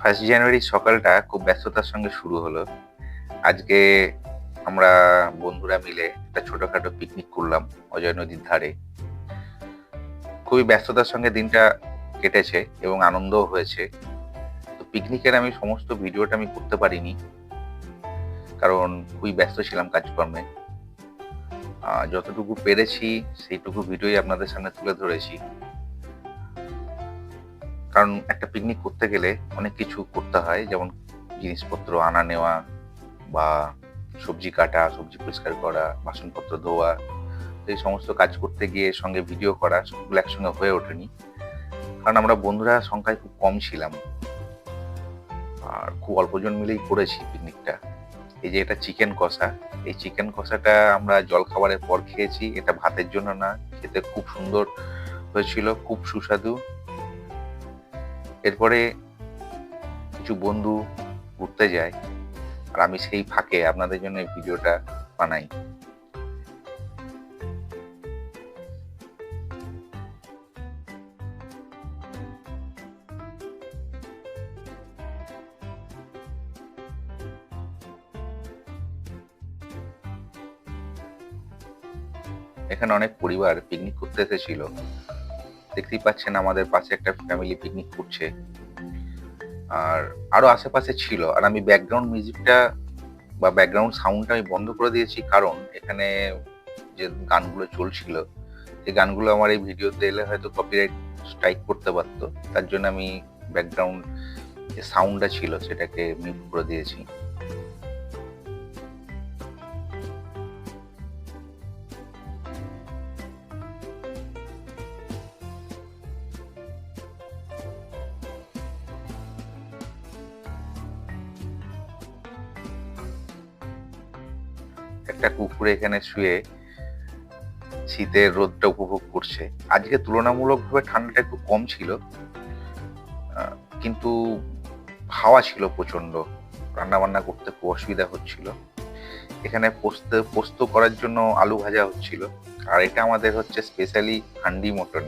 First January সকালটা খুব ব্যস্ততার সঙ্গে শুরু হলো। আজকে আমরা বন্ধুরা মিলে একটা ছোটখাটো পিকনিক করলাম অজয় নদীর ধারে। খুবই ব্যস্ততার সঙ্গে দিনটা কেটেছে এবং আনন্দও হয়েছে। তো পিকনিকের আমি সমস্ত ভিডিওটা আমি করতে পারিনি, কারণ খুবই ব্যস্ত ছিলাম কাজকর্মে। যতটুকু পেরেছি সেইটুকু ভিডিওই আপনাদের সামনে তুলে ধরেছি। কারণ একটা পিকনিক করতে গেলে অনেক কিছু করতে হয়, যেমন জিনিসপত্র আনা নেওয়া বা সবজি কাটা, সবজি পরিষ্কার করা, বাসনপত্র ধোয়া, এই সমস্ত কাজ করতে গিয়ে সঙ্গে ভিডিও করা, সবগুলো একসঙ্গে হয়ে ওঠেনি। কারণ আমরা বন্ধুরা সংখ্যায় খুব কম ছিলাম। আর খুব অল্পজন মিলেই করেছি পিকনিকটা এই যে এটা চিকেন কষা, এই চিকেন কষাটা আমরা জল খাবারের পর খেয়েছি। এটা ভাতের জন্য না, খেতে খুব সুন্দর হয়েছিল, খুব সুস্বাদু। এরপরে কিছু বন্ধু ঘুরতে যায় আর আমি সেই ফাঁকে আপনাদের জন্য এই ভিডিওটা বানাই। এখানে অনেক পরিবার পিকনিক করতে এসেছিল। দেখতেই পাচ্ছেন আমাদের পাশে একটা ফ্যামিলি পিকনিক করছে। আর আরও আশেপাশে ছিল। আর আমি ব্যাকগ্রাউন্ড মিউজিকটা বা ব্যাকগ্রাউন্ড সাউন্ডটা আমি বন্ধ করে দিয়েছি কারণ এখানে যে গানগুলো চলছিল, সেই গানগুলো আমার এই ভিডিওতে এলে হয়তো কপিরাইট স্ট্রাইক করতে পারতো। তার জন্য আমি ব্যাকগ্রাউন্ড যে সাউন্ডটা ছিল, সেটাকে মিউট করে দিয়েছি। একটা কুকুর এখানে শুয়ে শীতের রোদটা উপভোগ করছে। আজকে তুলনামূলকভাবে ঠান্ডাটা একটু কম ছিল কিন্তু হাওয়া ছিল প্রচণ্ড রান্না বান্না করতে খুব অসুবিধা হচ্ছিল। এখানে পোস্ত পোস্ত করার জন্য আলু ভাজা হচ্ছিল। আর এটা আমাদের হচ্ছে স্পেশালি হান্ডি মটন।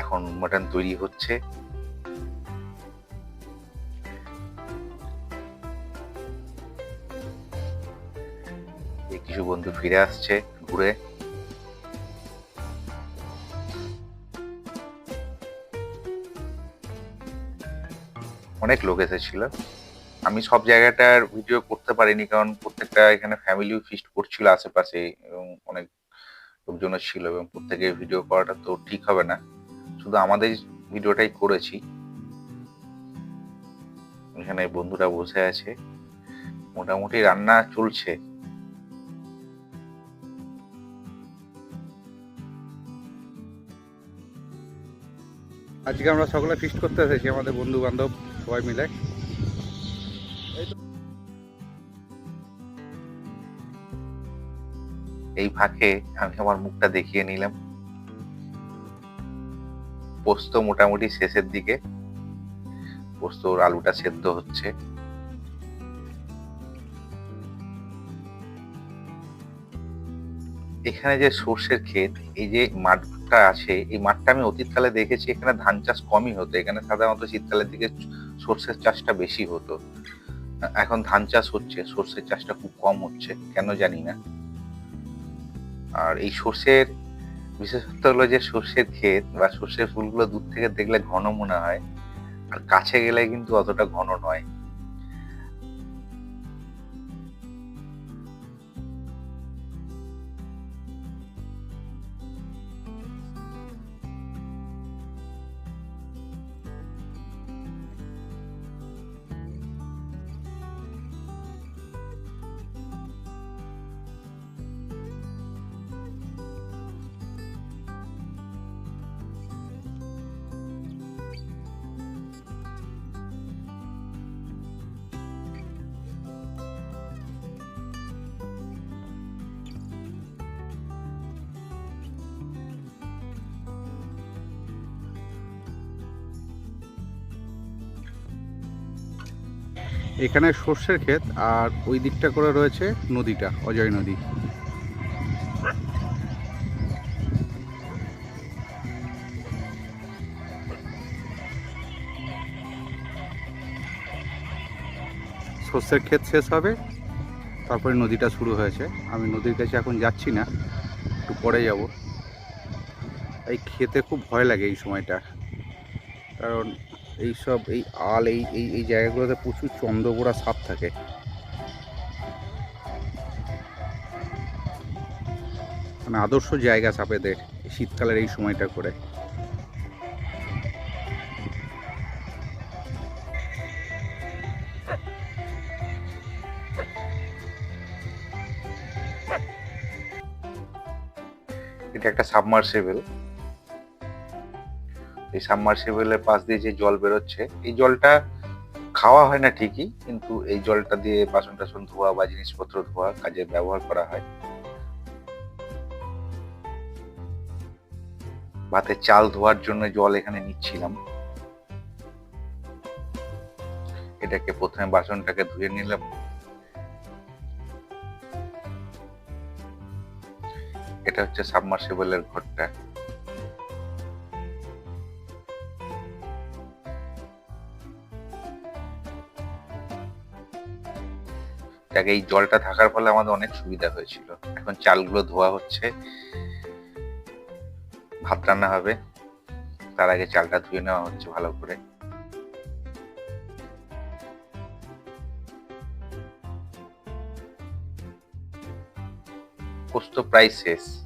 এখন মটন তৈরি হচ্ছে। কিছু বন্ধু ফিরে আসছে ঘুরে। অনেক লোক এসেছিল। আমি সব জায়গাটার ভিডিও করতে পারিনি কারণ প্রত্যেকটা এখানে ফ্যামিলিও ফিস্ট করছিল আশেপাশে এবং অনেক লোকজনও ছিল এবং প্রত্যেকের ভিডিও করাটা তো ঠিক হবে না। শুধু আমাদের ভিডিওটাই করেছি। এখানে বন্ধুরা বসে আছে। মোটামুটি রান্না চলছে। আজকে আমরা সকলে ফিস্ট করতে এসেছি, আমাদের বন্ধু বান্ধব সবাই মিলে। এই ফাঁকে আমি আমার মুখটা দেখিয়ে নিলাম। পোস্ত মোটামুটি শেষের দিকে। পোস্তর আলুটা সেদ্ধ হচ্ছে। এখানে যে সর্ষের ক্ষেত, এই যে মাঠটা আছে, এই মাঠটা আমি অতীতকালে দেখেছি, এখানে ধান চাষ কমই হতো। এখানে সাধারণত শীতকালের দিকে সর্ষের চাষটা বেশি হতো। এখন ধান চাষ হচ্ছে, সর্ষের চাষটা খুব কম হচ্ছে, কেন জানি না। আর এই সর্ষের বিশেষত্ব হলো যে সর্ষের ক্ষেত বা সর্ষের ফুলগুলো দূর থেকে দেখলে ঘন মনে হয়, আর কাছে গেলে কিন্তু অতটা ঘন নয়। এখানে সর্ষের ক্ষেত আর ওই দিকটা করে রয়েছে নদীটা, অজয় নদী। সর্ষের ক্ষেত শেষ হবে, তারপরে নদীটা শুরু হয়েছে। আমি নদীর কাছে এখন যাচ্ছি না, একটু পরে যাব। এই খেতে খুব ভয় লাগে এই সময়টা, কারণ এই সব, এই আল, এই এই এই জায়গাগুলোতে প্রচুর চন্দ্রবোড়া সাপ থাকে। মানে আদর্শ জায়গা সাপেদের শীতকালের এই সময়টা করে। এটা একটা সাবমার্সিবল। এই সাবমার্সিবলের পাশ দিয়ে যে জল বেরোচ্ছে, এই জলটা খাওয়া হয় না ঠিকই, কিন্তু এই জলটা দিয়ে বাসন টাসন ধোয়া বা জিনিসপত্র ধোয়া কাজে ব্যবহার করা হয়। ভাতে চাল ধোয়ার জন্য জল এখানে নিচ্ছিলাম। এটাকে প্রথমে বাসনটাকে ধুয়ে নিলাম। এটা হচ্ছে সাবমার্সিবলের ঘরটা। যাকে এই জলটা থাকার ফলে আমাদের অনেক সুবিধা হয়েছিল। এখন চালগুলো ধোয়া হচ্ছে। ভাত রান্না হবে। তার আগে চালটা ধুয়ে নেওয়া হচ্ছে ভালো করে। পোস্ত প্রায় শেষ।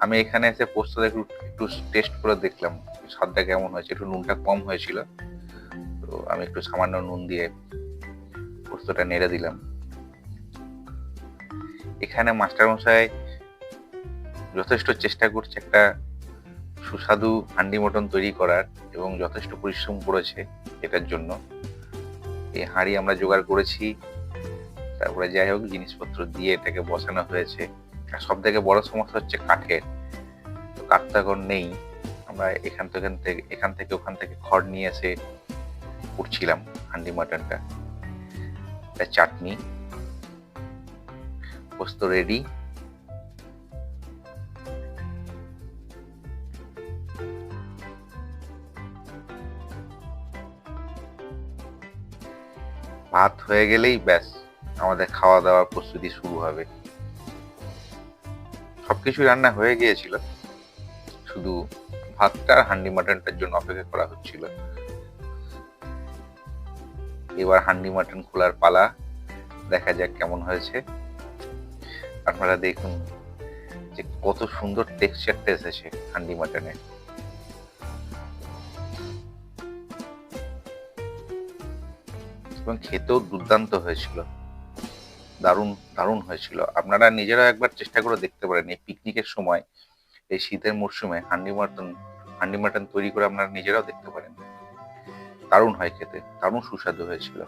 আমি এখানে এসে পোস্ত একটু একটু টেস্ট করে দেখলাম, স্বাদটা কেমন হয়েছে। একটু নুনটা কম হয়েছিল। তো আমি একটু সামান্য নুন দিয়ে পোস্তটা নেড়ে দিলাম। এখানে মাস্টারমশাই যথেষ্ট চেষ্টা করছে একটা সুস্বাদু হান্ডি মটন তৈরি করার এবং যথেষ্ট পরিশ্রম করেছে এটার জন্য। এই হাঁড়ি আমরা জোগাড় করেছি। তারপরে যাই হোক, জিনিসপত্র দিয়ে এটাকে বসানো হয়েছে। আর সব থেকে বড় সমস্যা হচ্ছে কাঠের। তো কাঠ নেই। আমরা এখান থেকে এখান থেকে ওখান থেকে খড় নিয়ে এসে করছিলাম হান্ডি মাটনটা। চাটনি। পোস্ত রেডি ভাত হয়ে গেলেই ব্যাস, আমাদের খাওয়া দাওয়ার প্রস্তুতি শুরু হবে। সবকিছু রান্না হয়ে গিয়েছিল। শুধু ভাতটা আর হান্ডি মাটনটার জন্য অপেক্ষা করা হচ্ছিল। এবার হান্ডি মাটন খোলার পালা, দেখা যাক কেমন হয়েছে। আপনারা দেখুন যে কত সুন্দর টেক্সচারটা এসেছে হান্ডি মাটনে। এবং খেতেও দুর্দান্ত হয়েছিল। দারুণ দারুণ হয়েছিল। আপনারা নিজেরা একবার চেষ্টা করে দেখতে পারেন এই পিকনিকের সময়, এই শীতের মরশুমে হান্ডি মাটন হান্ডি মাটন তৈরি করে আপনারা নিজেরাও দেখতে পারেন। দারুণ হয় খেতে, দারুণ সুস্বাদু হয়েছিল।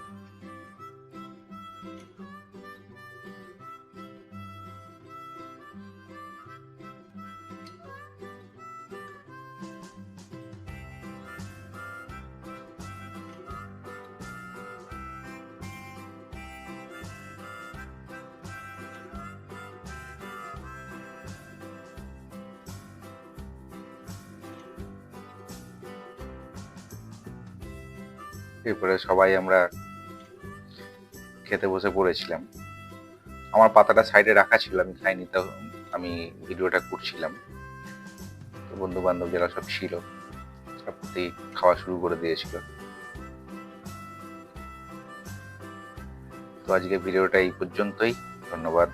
এরপরে সবাই আমরা খেতে বসে পড়েছিলাম। আমার পাতাটা সাইডে রাখা ছিল, আমি খাইনি, তো আমি ভিডিওটা করছিলাম। তো বন্ধু বান্ধব যারা সব ছিল, সব খাওয়া শুরু করে দিয়েছিল। তো আজকে ভিডিওটা এই পর্যন্তই। ধন্যবাদ।